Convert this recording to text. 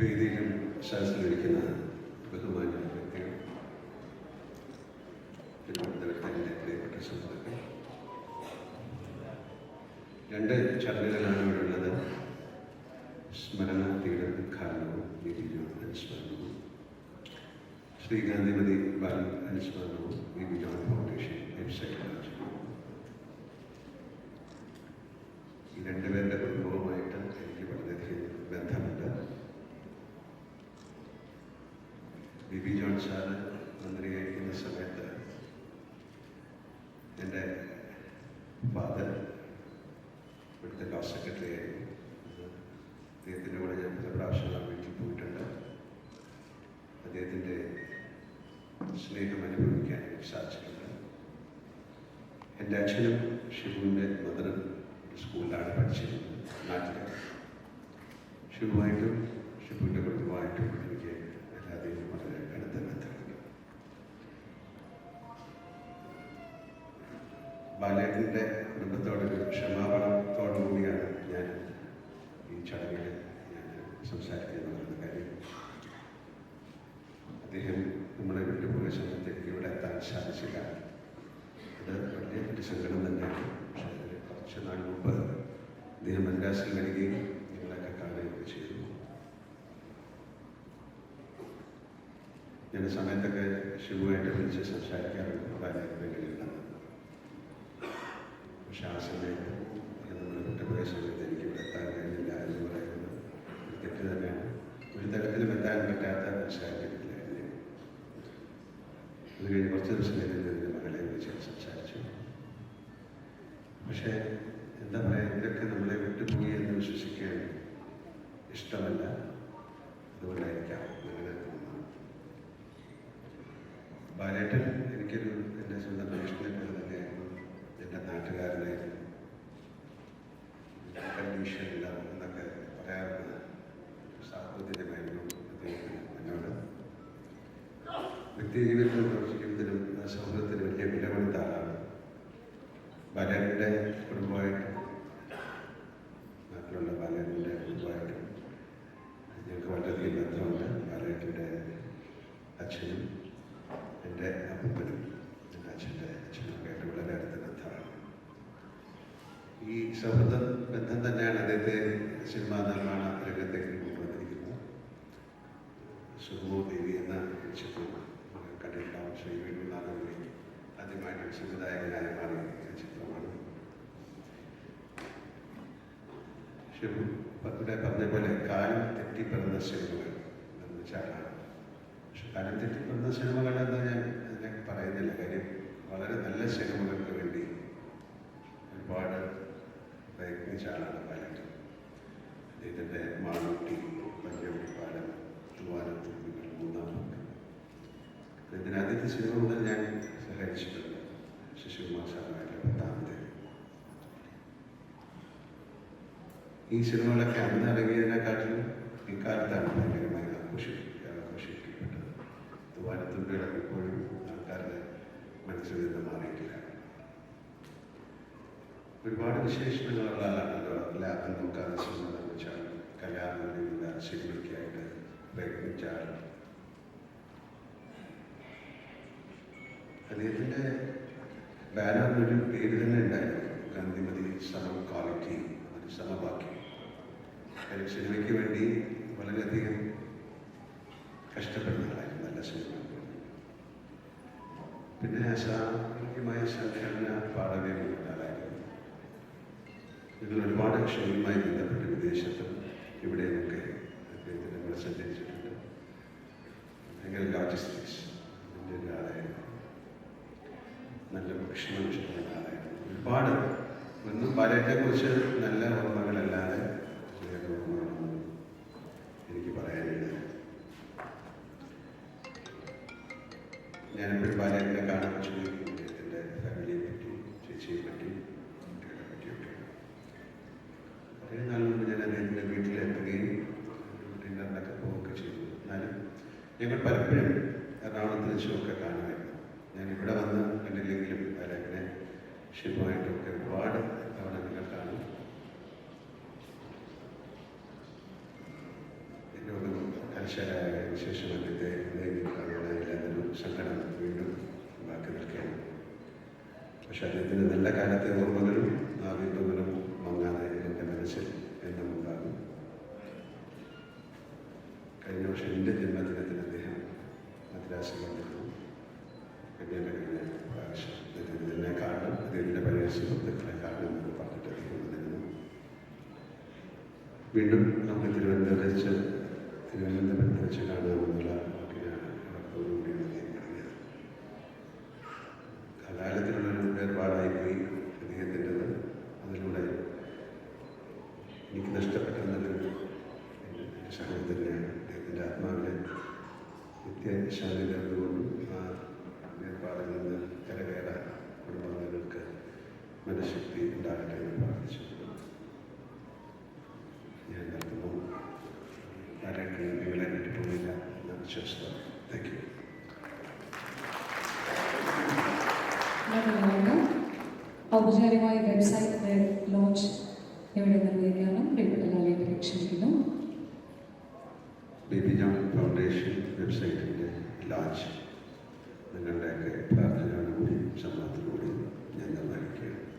വേദിയിലും സദസ്സിലിരിക്കുന്ന ബഹുമാന്യ വ്യക്തികൾ. രണ്ട് ചടങ്ങുകളാണ് ഇവിടെ ഉള്ളത്. സ്മരണ തീരം ഉദ്ഘാടനവും വിധിയും അനുസ്മരണവും. ശ്രീ ഗാന്ധിമതി ബാലൻ അനുസ്മരണവും ഫൗണ്ടേഷൻ വെബ്സൈറ്റ് ഈ രണ്ടുപേരുടെ കുടുംബവുമായിട്ട് എനിക്ക് വളരെയധികം ബന്ധമുണ്ട് ബി ബി ജോൺ സാറ് മന്ത്രിയായിരിക്കുന്ന സമയത്ത് എന്റെ ഫാദർ ഇവിടുത്തെ ക്ലാസ് സെക്രട്ടറി ആയിരുന്നു. അദ്ദേഹത്തിന്റെ കൂടെ ഞാൻ പല പ്രാവശ്യം ആ വീട്ടിൽ പോയിട്ടുണ്ട്. അദ്ദേഹത്തിന്റെ സ്നേഹം അനുഭവിക്കാൻ സാധിച്ചിട്ടുണ്ട്. എന്റെ അച്ഛനും ഷിബുവിന്റെ മദറും സ്കൂളിലാണ് പഠിച്ചിരുന്നത്. നാട്ടിൽ ഷിബുവായിട്ടും ഷിബുവിന്റെ കുടുംബമായിട്ടും എനിക്ക് എല്ലാതെയും വളരെ അടുത്ത ബന്ധമുണ്ട് ബാലേട്ടന്റെ കുടുംബത്തോടൊരു ക്ഷമാപണത്തോടു കൂടിയാണ് ഞാൻ ഈ ചടങ്ങിൽ ഞാൻ സംസാരിക്കുന്നത് കാര്യം. അദ്ദേഹം നമ്മുടെ വീട്ടുപോയ സമയത്തേക്ക് ഇവിടെ എത്താൻ സാധിച്ചില്ല. അത് വലിയ ഒരു സങ്കടം തന്നെയാണ്. പക്ഷേ കുറച്ച് നാൾ മുമ്പ് അദ്ദേഹം മദ്രാസിൽ വരികയും ഞങ്ങളൊക്കെ കാണുകയൊക്കെ ചെയ്തു. ഞാൻ സമയത്തൊക്കെ ശിവുമായിട്ട് വിളിച്ച് സംസാരിക്കാറുണ്ട്. ബാലേട്ടനെങ്കിലും പക്ഷെ ആ നമ്മുടെ നമ്മൾ വിട്ടുപോയ സമയത്ത് എനിക്ക് ഇവിടെ എത്താൻ കഴിഞ്ഞില്ല എന്ന് പറയുന്നത് തെറ്റ് തന്നെയാണ്. ഒരു തരത്തിലും എത്താൻ പറ്റാത്ത സാഹചര്യത്തിലായിരുന്നു അത് കഴിഞ്ഞ് കുറച്ച് ദിവസം കഴിഞ്ഞ് എന്റെ മകളെ വിളിച്ച് സംസാരിച്ചു. പക്ഷേ എന്താ പറയുക ഇതൊക്കെ നമ്മളെ വിട്ടുപോയി എന്ന് വിശ്വസിക്കാൻ ഇഷ്ടമല്ല. അതുകൊണ്ടായിരിക്കാം അങ്ങനെ തോന്നുന്നു ബാലേട്ടൻ നാട്ടുകാരനായിരുന്നു കണ്ടീഷനില്ല എന്നൊക്കെ പറയാറുണ്ട് സാഹോദര്യമായിരുന്നു അദ്ദേഹത്തിന് എന്നോട് വ്യക്തി ജീവിതത്തിലും പ്രവർത്തിക്കുന്നതിനും സൗഹൃദത്തിനും വലിയ വില കൊടുത്ത ആളാണ് കുടുംബമായിട്ടും സിനിമാ നിർമ്മാണ രംഗത്തേക്ക് കൊണ്ടുവന്നിരിക്കുന്നത് സുഗമോ ദേവി എന്ന ചിത്രം കണ്ടിട്ടുണ്ടാവും. ശ്രീ വേണുനാഥി ആദ്യമായിട്ട് സംവിധായകനായി ചിത്രമാണ്. ശിവം ഇവിടെ പറഞ്ഞ പോലെ കാലം തെറ്റിപ്പിറന്ന സിനിമകൾ എന്ന് വെച്ചാണ് പക്ഷെ കാലം തെറ്റിപ്പിറന്ന സിനിമകൾ എന്ന് ഞാൻ അതിനെ പറയുന്നില്ല. കാര്യം വളരെ നല്ല സിനിമകൾക്ക് വേണ്ടി ഒരുപാട് പ്രയത്നിച്ച ആളാണ് ശിശുകുമാർ സാറുമായിട്ടുള്ള പത്താമത്തെ ഈ സിനിമകളൊക്കെ അന്ന് ഇറങ്ങിയതിനെക്കാട്ടിലും ഇക്കാലത്താണ് ഭയങ്കരമായി ആഘോഷി ആഘോഷിക്കപ്പെട്ടത് തൂവാനത്തുമ്പികളൊക്കെ ഇപ്പോഴും ആൾക്കാരുടെ മനസ്സിൽ നിന്ന് മാറിയിട്ടില്ല ഒരുപാട് വിശേഷണങ്ങളുള്ള ആളാണല്ലോ ലാഭം നോക്കാതെ സിനിമ നിർമ്മിച്ച ആൾ കലാമണിയുള്ള സിനിമയ്ക്കായിട്ട് പ്രയത്നിച്ച ആൾ അദ്ദേഹത്തിന്റെ ഒരു പേര് തന്നെ ഉണ്ടായിരുന്നു. ഗാന്ധിമതി സമം ക്വാളിറ്റി ഒരു സമവാക്യം സിനിമയ്ക്ക് വേണ്ടി വളരെയധികം കഷ്ടപ്പെടുന്ന ആളായിരുന്നു നല്ല സിനിമ. പിന്നെ അസാമൂഹികമായ സംഘടന പാടവേ ആളായിരുന്നു. ഇതിൽ ഒരുപാട് ക്ഷേമവുമായി ബന്ധപ്പെട്ട് വിദേശത്തും ഇവിടെയൊക്കെ അദ്ദേഹത്തിന് സഞ്ചരിച്ചിട്ടുണ്ട്. ഭയങ്കര ലോജിസ്റ്റിക്സ് അതിന്റെ ഒരാളായിരുന്നു. നല്ല ഭക്ഷണം ഇഷ്ടമുള്ള ആളായിരുന്നു ഒരുപാട്. ഒന്നും കുറിച്ച് നല്ല ഷിപ്പുമായിട്ടൊക്കെ ഒരുപാട് തവണ നിങ്ങൾ കാണും. എന്നോട് അദ്ദേഹം കാണാനായില്ല എന്നൊരു സങ്കടം വീണ്ടും ബാക്കി നിൽക്കുകയാണ്. പക്ഷെ അദ്ദേഹത്തിന്റെ നല്ല കാലത്തെ ഓർമ്മകളും ആവിർഭവനും മങ്ങാതെ എന്റെ മനസ്സിൽ എന്നെ ഉണ്ടാകും. കഴിഞ്ഞ വർഷം എന്റെ അദ്ദേഹം മദ്രാസിൽ കല്യാണം കഴിഞ്ഞ പ്രാവശ്യം അദ്ദേഹത്തിനെ കാണണം അദ്ദേഹത്തിന്റെ പഴയ സുഹൃത്തുക്കളെ കാണണം എന്നൊക്കെ പറഞ്ഞിട്ട് അദ്ദേഹം വന്നിരുന്നു വീണ്ടും നമുക്ക് തിരുവനന്തപുരത്ത് വെച്ച് തിരുവനന്തപുരത്ത് വെച്ച് കാണാമെന്നുള്ള വാക്കിനാണ് അതിലൂടെ ആത്മാവിനെ ആ വേർപാടിൽ നിന്ന് കരകയറാൻ കുടുംബാംഗങ്ങൾക്ക് മനഃശക്തി നിന്നുകൊണ്ട് ഔപചാരികമായി വെബ്സൈറ്റിന്റെ ലോഞ്ച് ഇവിടെ നിർവഹിക്കാനും പ്രിയപ്പെട്ട ലാലിയെ ബേബി ജോൺ ഫൗണ്ടേഷൻ വെബ്സൈറ്റിന്റെ ലോഞ്ച് നിങ്ങളുടെയൊക്കെ പ്രാർത്ഥനയോടുകൂടി സമ്മതത്തോടുകൂടി ഞാൻ നിർവഹിക്കുകയാണ്.